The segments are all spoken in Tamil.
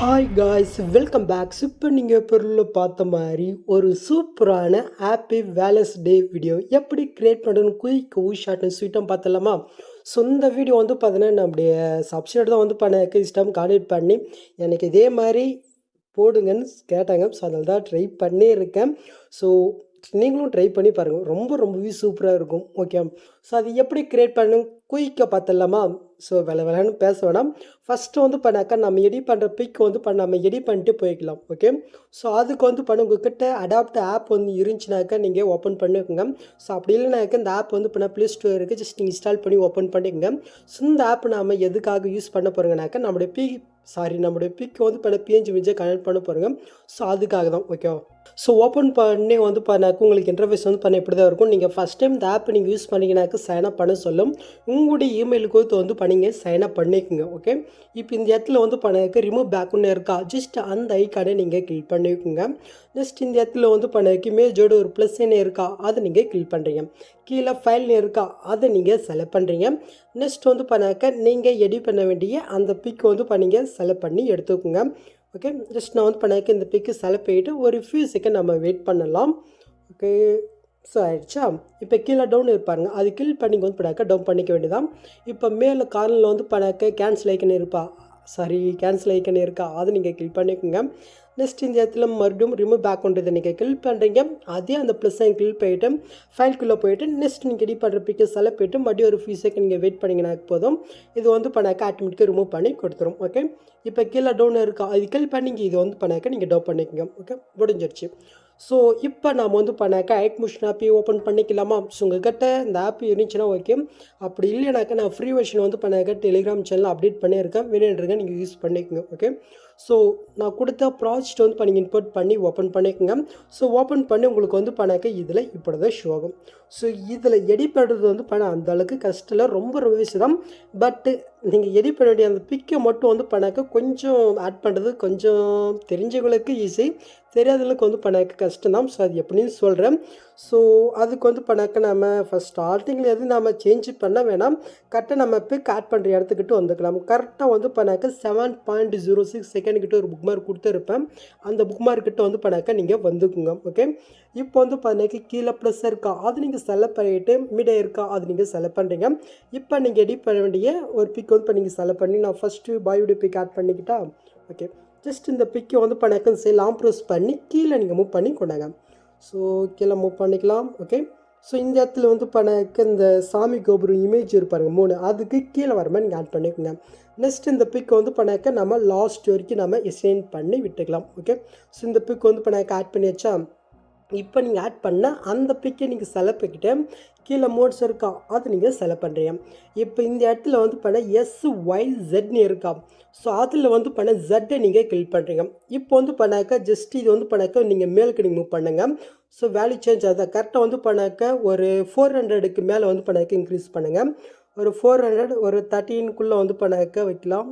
ஹாய் காய்ஸ் வெல்கம் பேக் இப்போ நீங்கள் பொருளில் பார்த்த மாதிரி ஒரு சூப்பரான ஹாப்பி வேலன்ஸ் டே வீடியோ எப்படி க்ரியேட் பண்ணுறதுன்னு குயிக் ஷார்ட்னு ஸ்வீட்டும் பார்த்தலாமா ஸோ இந்த வீடியோ வந்து பார்த்தீங்கன்னா நம்முடைய சப்ஸ்கிரைப் தான் வந்து பண்ண இஷ்டம் கான்டெக்ட் பண்ணி எனக்கு இதே மாதிரி போடுங்கன்னு கேட்டாங்க. ஸோ அதில் தான் ட்ரை பண்ணியிருக்கேன். ஸோ நீங்களும் ட்ரை பண்ணி பாருங்கள் ரொம்ப ரொம்பவே சூப்பராக இருக்கும். ஓகே ஸோ அது எப்படி க்ரியேட் பண்ணணும்? குயிக்காக பார்த்துடலாமா? ஸோ வேலை வேலைன்னு பேச வேணாம். ஃபஸ்ட்டு வந்து பண்ணாக்கா நம்ம எடிட் பண்ணுற பிக் வந்து பண்ண நம்ம எடிட் பண்ணிட்டு போய்க்கலாம். ஓகே ஸோ அதுக்கு வந்து பண்ண உங்ககிட்ட அடாப்ட் ஆப் வந்து இருந்துச்சுனாக்கா நீங்கள் ஓப்பன் பண்ணிக்கோங்க. ஸோ அப்படி இல்லைனாக்கா இந்த ஆப் வந்து பண்ண ப்ளே ஸ்டோர் இருக்குது ஜஸ்ட் நீங்கள் இன்ஸ்டால் பண்ணி ஓப்பன் பண்ணிக்கோங்க. ஸோ இந்த ஆப் நாம் எதுக்காக யூஸ் பண்ண போகிறோங்கனாக்கா நம்மளுடைய பி சாரி நம்மளுடைய பிக் வந்து பண்ண பிஎன்ஜி மிஞ்சை கனெக்ட் பண்ண போகிறோங்க ஸோ அதுக்காக தான். ஓகே ஸோ ஓப்பன் பண்ணி வந்து பண்ணாக்க உங்களுக்கு இன்டர்ஃபேஸ் வந்து பண்ண இப்படி தான் இருக்கும்? நீங்கள் ஃபஸ்ட் டைம் இந்த ஆப் நீங்கள் யூஸ் பண்ணிங்கனாக்க சைன் அப் பண்ண சொல்லும். உங்களுடைய இமெயிலுக்கு வந்து வந்து பண்ணிங்க சைன் அப் பண்ணிக்கோங்க ஓகே இப்போ இந்த இடத்துல வந்து பண்ணாக்க ரிமூவ் பேக்குன்னு இருக்கா? ஜஸ்ட் அந்த ஐக்கானை நீங்கள் கிளிக் பண்ணிக்கோங்க. நெக்ஸ்ட் இந்த இடத்துல வந்து பண்ணாக்க இமேஜோட ஒரு ப்ளஸ்ன்னு இருக்கா? அதை நீங்கள் கிளிக் பண்ணுறீங்க கீழே ஃபைல்னு இருக்கா? அதை நீங்கள் செலக்ட் பண்ணுறீங்க நெக்ஸ்ட் வந்து பண்ணாக்க நீங்கள் எடிட் பண்ண வேண்டிய அந்த பிக் வந்து பண்ணிங்க செலக்ட் பண்ணி எடுத்துக்கோங்க. ஓகே ஜஸ்ட் நான் வந்து பண்ணதுக்கு இந்த பிக்கு செலக்ட் போயிட்டு ஒரு ஃபியூ செகண்ட் நம்ம வெயிட் பண்ணலாம். ஓகே ஸோ ஆயிடுச்சா? இப்போ கீழே டவுன் இருப்பாருங்க அது கீழ் பண்ணி வந்து பண்ணாக்க டவுன் பண்ணிக்க வேண்டியதான் இப்போ மேலே கார்னில் வந்து பண்ணாக்க கேன்சல் ஐக்கன் இருப்பா. சாரி கேன்சல் ஐக்கன் இருக்கா? அதை நீங்கள் கிளிக் பண்ணிக்கோங்க. நெக்ஸ்ட் இந்த இடத்துல மறுபடியும் ரிமூவ் பேக் பண்ணுறது நீங்கள் கிளிக் பண்ணுறீங்க அதே அந்த ப்ளஸ் கிளிக் போயிட்டு ஃபைல்குள்ளே போயிட்டு நெக்ஸ்ட் நீங்கள் எடிட் பண்ணுற பிக்சர்ஸ் எல்லாம் போயிட்டு மறுபடியும் ஒரு ஃபியூ செகண்ட் நீங்கள் வெயிட் பண்ணிங்கன்னா போதும். இது வந்து பண்ணாக்க ஆட்டோமேட்டிக்காக ரிமூவ் பண்ணி கொடுத்துரும் ஓகே இப்போ கீழே டவுன் இருக்கா அது கிளிக் பண்ணிங்க இது வந்து பண்ணாக்க நீங்கள் டவுன் பண்ணிக்கோங்க ஓகே முடிஞ்சிருச்சு. ஸோ இப்போ நாம் வந்து பண்ணாக்கா ஐட் முஷன் ஆப்பி ஓப்பன் பண்ணிக்கலாமா? ஸோ உங்கள்கிட்ட இந்த ஆப் இருந்துச்சுன்னா ஓகே அப்படி இல்லைனாக்கா நான் ஃப்ரீ வெர்ஷன் வந்து பண்ணாக்க டெலிகிராம் சேனல் அப்டேட் பண்ணியிருக்கேன். வேணுன்றங்க நீங்கள் யூஸ் பண்ணிக்கோங்க ஓகே ஸோ நான் கொடுத்த ப்ராஜெக்ட் வந்து நீங்கள் இன்புட் பண்ணி ஓப்பன் பண்ணிக்கோங்க. ஸோ ஓப்பன் பண்ணி உங்களுக்கு வந்து பண்ணாக்க இதில் இப்படி தான் ஷோ ஆகும். ஸோ இதில் எடிட் பண்ணுறது வந்து பண்ண அந்தளவுக்கு கஷ்டம் ரொம்ப ரொம்ப தான் பட்டு நீங்கள் எடிட் பண்ண வேண்டிய அந்த பிக்கை மட்டும் வந்து பண்ணாக்க கொஞ்சம் ஆட் பண்ணுறது கொஞ்சம் தெரிஞ்சவங்களுக்கு ஈஸி தெரியாதவங்களுக்கு வந்து பண்ணாக்க கஷ்டம் தான். ஸோ அது எப்படின்னு சொல்கிறேன் ஸோ அதுக்கு வந்து பண்ணாக்க நம்ம ஃபஸ்ட் ஸ்டார்டிங்கில் எதுவும் நம்ம சேஞ்ச் பண்ண வேணாம். கரெக்டாக நம்ம பிக் ஆட் பண்ணுற இடத்துக்கிட்டு வந்துக்கலாம். கரெக்டாக வந்து பண்ணாக்க seven point zero six second கிட்ட ஒரு புக் மார்க் கொடுத்துருப்பேன். அந்த புக் மார்க்கிட்ட வந்து பண்ணாக்க நீங்கள் வந்துக்குங்க ஓகே இப்போ வந்து பார்த்தீங்கன்னா கீழே ப்ளஸ் இருக்கா? அது நீங்கள் செலக்ட் பண்ணிவிட்டு மிடே இருக்கா? அது நீங்கள் செலக்ட் பண்ணுறீங்க இப்போ நீங்கள் எடிட் பண்ண வேண்டிய ஒரு பிக் வந்து இப்போ நீங்கள் செலக்ட் பண்ணி நான் ஃபஸ்ட்டு பாயோட பிக் ஆட் பண்ணிக்கிட்டா ஓகே ஜஸ்ட் இந்த பிக்கை வந்து பண்ணாக்க சரி லாங் ப்ரெஸ் பண்ணி கீழே நீங்கள் மூவ் பண்ணி கொண்டாங்க. ஸோ கீழே மூவ் பண்ணிக்கலாம் ஓகே ஸோ இந்த இடத்துல வந்து பண்ணாக்க இந்த சாமி கோபுரம் இமேஜ் இருப்பாருங்க மூணு. அதுக்கு கீழே வர மாதிரி நீங்கள் ஆட் பண்ணிக்கோங்க. நெக்ஸ்ட் இந்த பிக் வந்து பண்ணாக்க நம்ம லாஸ்ட் வரைக்கும் நம்ம எசைன் பண்ணி விட்டுக்கலாம் ஓகே ஸோ இந்த பிக் வந்து பண்ணாக்க ஆட் பண்ணியாச்சா இப்போ நீங்கள் ஆட் பண்ண அந்த பிக்கை நீங்கள் செலக்ட் பண்ணிக்கிட்டு கீழே மோட்ஸ் இருக்கா அது நீங்கள் செலக்ட் பண்ணுறீங்க. இப்போ இந்த இடத்துல வந்து பண்ண எஸ் ஒய் ஜெட்னு இருக்கா. ஸோ அதில் வந்து பண்ண ஜெட்டை நீங்கள் கிளிக் பண்ணுறீங்க. இப்போ வந்து பண்ணாக்க ஜஸ்ட் இது வந்து பண்ணாக்க நீங்கள் மேலுக்கு நீங்கள் மூவ் பண்ணுங்கள் ஸோ வேல்யூ சேஞ்ச் ஆகுது? கரெக்டாக வந்து பண்ணாக்க ஒரு ஃபோர் ஹண்ட்ரடுக்கு மேலே வந்து பண்ணாக்க இன்க்ரீஸ் பண்ணுங்கள் ஒரு ஃபோர் ஹண்ட்ரட் ஒரு தேர்ட்டீனுக்குள்ளே வந்து பண்ணாக்க வைக்கலாம்.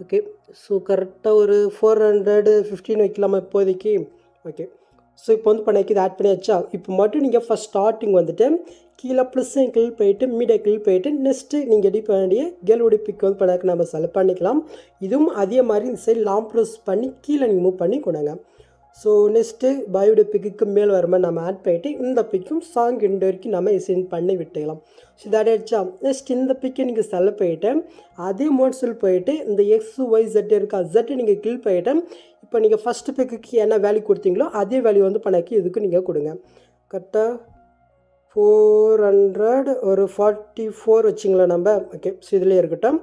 ஓகே ஸோ கரெக்டாக ஒரு ஃபோர் ஹண்ட்ரடு ஃபிஃப்டீன் வைக்கலாமா இப்போதைக்கு? ஓகே ஸோ இப்போ வந்து பண்ண இது ஆட் பண்ணியாச்சா இப்போ மட்டும் நீங்கள் ஃபஸ்ட் ஸ்டார்டிங் வந்துட்டு கீழே ப்ளஸ் கிளிக் போயிட்டு மீடியா கிளிக் போயிட்டு நெக்ஸ்ட்டு நீங்கள் எடிட் பண்ண வேண்டிய கேலோடைய பிக் வந்து பண்ணக்கு நம்ம செலக்ட் பண்ணிக்கலாம். இதுவும் அதே மாதிரி இந்த சைடு லாங் ப்ரெஸ் பண்ணி கீழே நீங்கள் மூவ் பண்ணி கொண்டாங்க. ஸோ நெக்ஸ்ட்டு பயோட பிக்குக்கு மேல் வர மாதிரி நம்ம ஆட் பண்ணிவிட்டு இந்த பிக்கும் சாங் ரெண்டு வரைக்கும் நம்ம சென்ட் பண்ணி விட்டுக்கலாம். ஸோ இதை ஆயிடுச்சா? நெக்ஸ்ட் இந்த பிக்கை நீங்கள் செலக்ட் பண்ணிவிட்டு அதே மோட்ஸில் போயிட்டு இந்த எக்ஸ் ஒய் ஜெட் இருக்கா ஜெட்டை நீங்கள் கில் பண்ணிவிட்டு இப்போ நீங்கள் ஃபஸ்ட்டு பிக்குக்கு என்ன வேல்யூ கொடுத்தீங்களோ அதே வேல்யூ வந்து பண்ணாக்கி இதுக்கு நீங்கள் கொடுங்க. கரெக்டாக ஃபோர் ஹண்ட்ரட் ஒரு ஃபார்ட்டி ஃபோர் வச்சிங்களா நம்ம. ஓகே ஸோ இதிலே இருக்கட்டும்.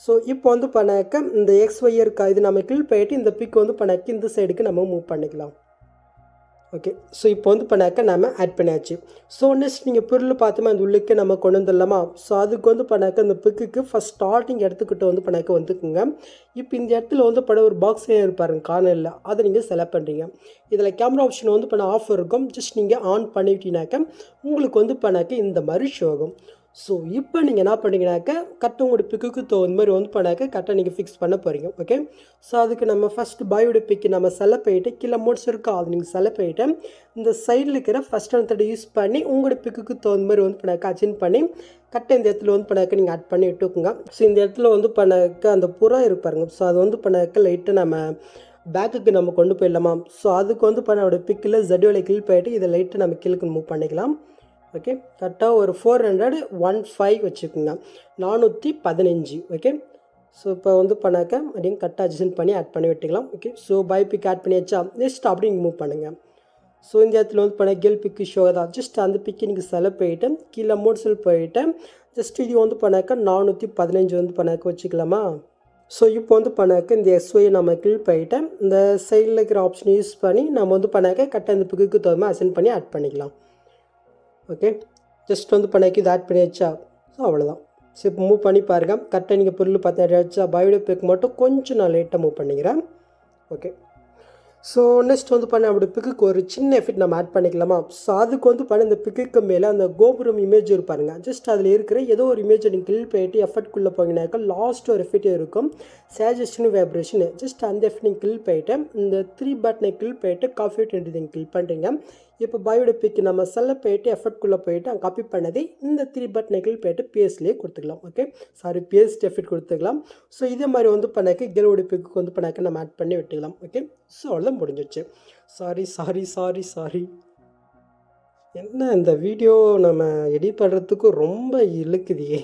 ஸோ இப்போ வந்து பண்ணாக்க இந்த எக்ஸ் ஒய் இருக்கா இது நம்ம கிளிக் பண்ணிட்டு இந்த பிக் வந்து பண்ணாக்க இந்த சைடுக்கு நம்ம மூவ் பண்ணிக்கலாம். ஓகே ஸோ இப்போ வந்து பண்ணாக்க நம்ம ஆட் பண்ணியாச்சு. ஸோ நெக்ஸ்ட் நீங்கள் பொருள் பார்த்துமே அந்த உள்ளுக்கு நம்ம கொண்டு வந்துடலாமா? ஸோ அதுக்கு வந்து பண்ணாக்க அந்த பிக்குக்கு ஃபஸ்ட் ஸ்டார்டிங் இடத்துக்கிட்ட வந்து பண்ணாக்க வந்துக்குங்க. இப்போ இந்த இடத்துல வந்து படம் ஒரு பாக்ஸ் இருப்பாருங்க கார்னரில். அதை நீங்கள் செலக்ட் பண்ணுறீங்க இதில் கேமரா ஆப்ஷன் வந்து பண்ண ஆஃப் இருக்கும். ஜஸ்ட் நீங்கள் ஆன் பண்ணிவிட்டீங்கனாக்க உங்களுக்கு வந்து பண்ணாக்க இந்த மாதிரி ஷோ ஆகும். ஸோ இப்போ நீங்கள் என்ன பண்ணீங்கனாக்கா கரெக்டாக உங்களோட பிக்குக்கு தகுந்த மாதிரி வந்து பண்ணாக்க கரெக்டாக நீங்கள் ஃபிக்ஸ் பண்ண போகிறீங்க ஓகே ஸோ அதுக்கு நம்ம ஃபஸ்ட் பாயோட பிக்கு நம்ம செலக்ட் பண்ணிட்டு கீழே மூட்ஸ் இருக்கா அது நீங்கள் செலக்ட் பண்ணிட்டு இந்த சைடில் இருக்கிற ஃபஸ்ட் அண்ட் யூஸ் பண்ணி உங்களோட பிக்குக்கு தகுந்த மாதிரி வந்து பண்ணாக்க அச்சின் பண்ணி கரெக்டாக இந்த இடத்துல வந்து பண்ணாக்க நீங்கள் ஆட் பண்ணி விட்டுக்குங்க. ஸோ இந்த இடத்துல வந்து பண்ணாக்க அந்த புறா இருப்பாருங்க ஸோ அது வந்து பண்ணாக்க லைட்டாக நம்ம பேக்குக்கு நம்ம கொண்டு போயிடலாமா? ஸோ அதுக்கு வந்து பண்ண பிக்கில் ஜடியோவில் கிளிக் பண்ணிட்டு இதை லைட்டை நம்ம கீழுக்கு மூவ் பண்ணிக்கலாம். ஓகே கரெக்டாக ஒரு ஃபோர் ஹண்ட்ரட் ஒன் ஃபைவ் வச்சுக்கோங்க. நானூற்றி பதினஞ்சு ஓகே ஸோ இப்போ வந்து பண்ணாக்க அப்படியே கரெக்டாக அட்ஜஸ்ட் பண்ணி ஆட் பண்ணி விட்டுக்கலாம் okay so by pic add பண்ணியாச்சா? நெக்ஸ்ட் அப்படி நீங்கள் மூவ் பண்ணுங்கள் ஸோ இந்த இடத்துல வந்து பண்ண கேர்ள் பிக்கு ஷோ தான். ஜஸ்ட் அந்த பிக்கு நீங்கள் செலவு போயிட்டேன் கீழே மோட்ஸில் போயிட்டேன் ஜஸ்ட் இது வந்து பண்ணாக்க நானூற்றி பதினஞ்சு வந்து பண்ணாக்க வச்சுக்கலாமா? ஸோ இப்போ வந்து பண்ணாக்க இந்த எஸ்ஒயை நம்ம கிளிக் பண்ணிட்டு இந்த சைடில் இருக்கிற ஆப்ஷன் யூஸ் பண்ணி நம்ம வந்து பண்ணாக்க கரெக்டாக இந்த பிக்குக்கு தகுந்த அசென்ட் பண்ணி ஆட் பண்ணிக்கலாம். ஓகே? ஜஸ்ட் வந்து பண்ணாக்கி இதை ஆட் பண்ணியாச்சா? ஸோ அவ்வளோதான் ஸோ இப்போ மூவ் பண்ணி பாருங்கள் கரெக்டாக நீங்கள் பொருள் பார்த்தாச்சா பயோடோ பிக் மட்டும் கொஞ்சம் நான் லேட்டாக மூவ் பண்ணிக்கிறேன். ஓகே ஸோ நெக்ஸ்ட் வந்து பண்ண அப்படி பிக்குக்கு ஒரு சின்ன எஃபெக்ட் நம்ம ஆட் பண்ணிக்கலாமா? ஸோ அதுக்கு வந்து பண்ண இந்த பிக்குக்கு மேலே அந்த கோபுரம் இமேஜ் இருப்பாருங்க ஜஸ்ட் அதில் இருக்கிற ஏதோ ஒரு இமேஜை நீங்கள் கிளிக் போயிட்டு எஃபெக்ட்குள்ளே போனீங்கன்னாக்கா லாஸ்ட் ஒரு எஃபெக்ட் இருக்கும். சேஜஸ்டின் வைப்ரேஷன் ஜஸ்ட் அந்த எஃபெக்ட் நீங்கள் கிளிக் பண்ணிட்டு இந்த த்ரீ பட்டனை கிளிக் போயிட்டு காஃபி டுவெண்ட்டி நீங்கள் கிளிக் பண்ணுறீங்க இப்போ பயோட பிக் நம்ம செல்ல போயிட்டு எஃபெக்ட்குள்ளே போயிட்டு அங்கே காப்பி பண்ணதை இந்த த்ரீ பட்டனைகள் போயிட்டு பண்ணிட்டு பிஎஸ்லேயே கொடுத்துக்கலாம் ஓகே சாரி பிஎஸ்ட் எஃபெக்ட் கொடுத்துக்கலாம். ஸோ இதே மாதிரி வந்து பண்ணாக்க கேலோட பிக்கு வந்து பண்ணாக்க நம்ம ஆட் பண்ணி விட்டுக்கலாம் ஓகே ஸோ அவ்வளோதான் முடிஞ்சிச்சு சாரி சாரி சாரி சாரி என்ன இந்த வீடியோ நம்ம எடிட் பண்ணுறதுக்கு ரொம்ப இழுக்குதியே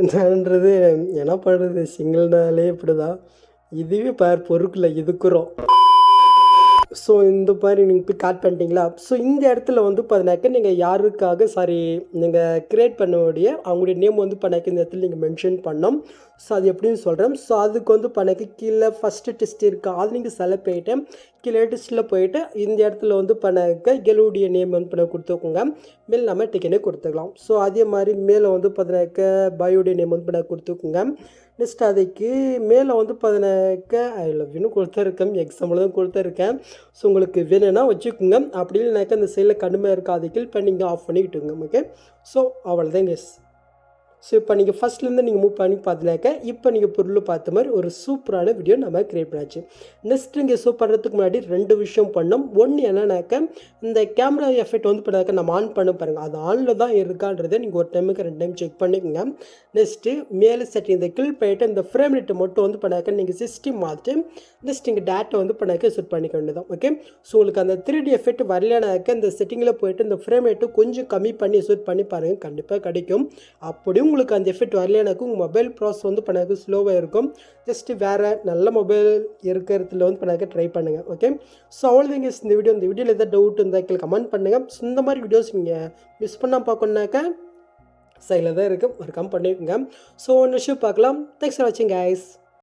என்னன்றது என்ன பண்ணுறது சிங்கிள்னாலே இப்படி தான் இதுவே பார் பொறுக்கில் இதுக்குறோம். ஸோ இந்த மாதிரி நீங்கள் போய் காட் பண்ணிட்டீங்களா? ஸோ இந்த இடத்துல வந்து பார்த்தினாக்க நீங்கள் யாருக்காக சாரி நீங்கள் க்ரியேட் பண்ணக்கூடிய அவங்களுடைய நேம் வந்து பண்ணாக்க இந்த இடத்துல நீங்கள் மென்ஷன் பண்ணோம் ஸோ அது எப்படின்னு சொல்கிறேன் ஸோ அதுக்கு வந்து பண்ணாக்க கீழே ஃபஸ்ட்டு டெஸ்ட் இருக்கா. அது நீங்கள் செலக்ட் பண்ணிட்டேன் கீழே டெஸ்ட்டில் போயிட்டு இந்த இடத்துல வந்து பண்ண கெலுடைய நேம் வந்து பண்ண கொடுத்துக்கோங்க. மேல் நம்ம டிக்கெட்டே கொடுத்துக்கலாம். ஸோ அதே மாதிரி மேலே வந்து பதினாக்க பயோடைய நேம் வந்து பண்ண கொடுத்துக்கோங்க. நெக்ஸ்ட் அதுக்கு மேலே வந்து பதினாக்க ஐ லவ் யூன்னு கொடுத்துருக்கேன். எக்ஸாம்பிள் தான் கொடுத்துருக்கேன். ஸோ உங்களுக்கு வேணும்னா வச்சுக்கோங்க. அப்படி இல்லைனாக்கா அந்த சைடில் கடுமையாக இருக்கா அதை கில் பண்ணிங்க நீங்கள் ஆஃப் பண்ணிக்கிட்டுங்க. ஓகே ஸோ அவ்வளோதான் எஸ் ஸோ இப்போ நீங்கள் ஃபஸ்ட்லேருந்து நீங்கள் மூவ் பண்ணி பார்த்துனாக்க இப்போ நீங்கள் பொருள் பார்த்த மாதிரி ஒரு சூப்பரான வீடியோ நம்ம க்ரியேட் பண்ணாச்சு. நெக்ஸ்ட் இங்கே ஷோ பண்ணுறதுக்கு முன்னாடி ரெண்டு விஷயம் பண்ணோம். ஒன்று என்னன்னாக்க இந்த கேமரா எஃபெக்ட் வந்து பண்ணாக்க நம்ம ஆன் பண்ண பாருங்கள் அது ஆனில் தான் இருக்கான்றதை நீங்கள் ஒரு டைமுக்கு ரெண்டு டைம் செக் பண்ணிக்கோங்க. நெக்ஸ்ட்டு மேலே செட்டிங் இந்த கில் போயிட்டு இந்த ஃப்ரேம் ரேட்டை மட்டும் வந்து பண்ணாக்க நீங்கள் சிஸ்டம் மாற்றிட்டு நெக்ஸ்ட் இங்கே டேட்டை வந்து பண்ணாக்க செட் பண்ணிக்க வேண்டியதான் ஓகே ஸோ உங்களுக்கு அந்த த்ரீ டி எஃபெக்ட் வரலனாக்க இந்த செட்டிங்கில் போயிட்டு இந்த ஃப்ரேம் ரேட்டு கொஞ்சம் கம்மி பண்ணி செட் பண்ணி பாருங்கள் கண்டிப்பாக கிடைக்கும். அப்படியும் உங்களுக்கு அந்த எஃபெக்ட் வரலனாக்கும் உங்கள் மொபைல் ப்ராசஸ் வந்து பண்ணாக்க ஸ்லோவாக இருக்கும். ஜஸ்ட்டு வேறு நல்ல மொபைல் இருக்கிறதுல வந்து பண்ணாக்க ட்ரை பண்ணுங்கள் ஓகே ஸோ அவ்வளோதாங்க இந்த வீடியோ இந்த வீடியோவில் எதாவது டவுட் இருந்தால் கீழே கமெண்ட் பண்ணுங்கள் ஸோ இந்த மாதிரி வீடியோஸ் நீங்கள் மிஸ் பண்ணால் பார்க்கணுனாக்க சைடில் தான் இருக்குது மறக்காமல் பண்ணிக்கோங்க. ஸோ ஒன்று விஷயம் பார்க்கலாம். தேங்க்ஸ் ஃபார் வாட்சிங் கைஸ்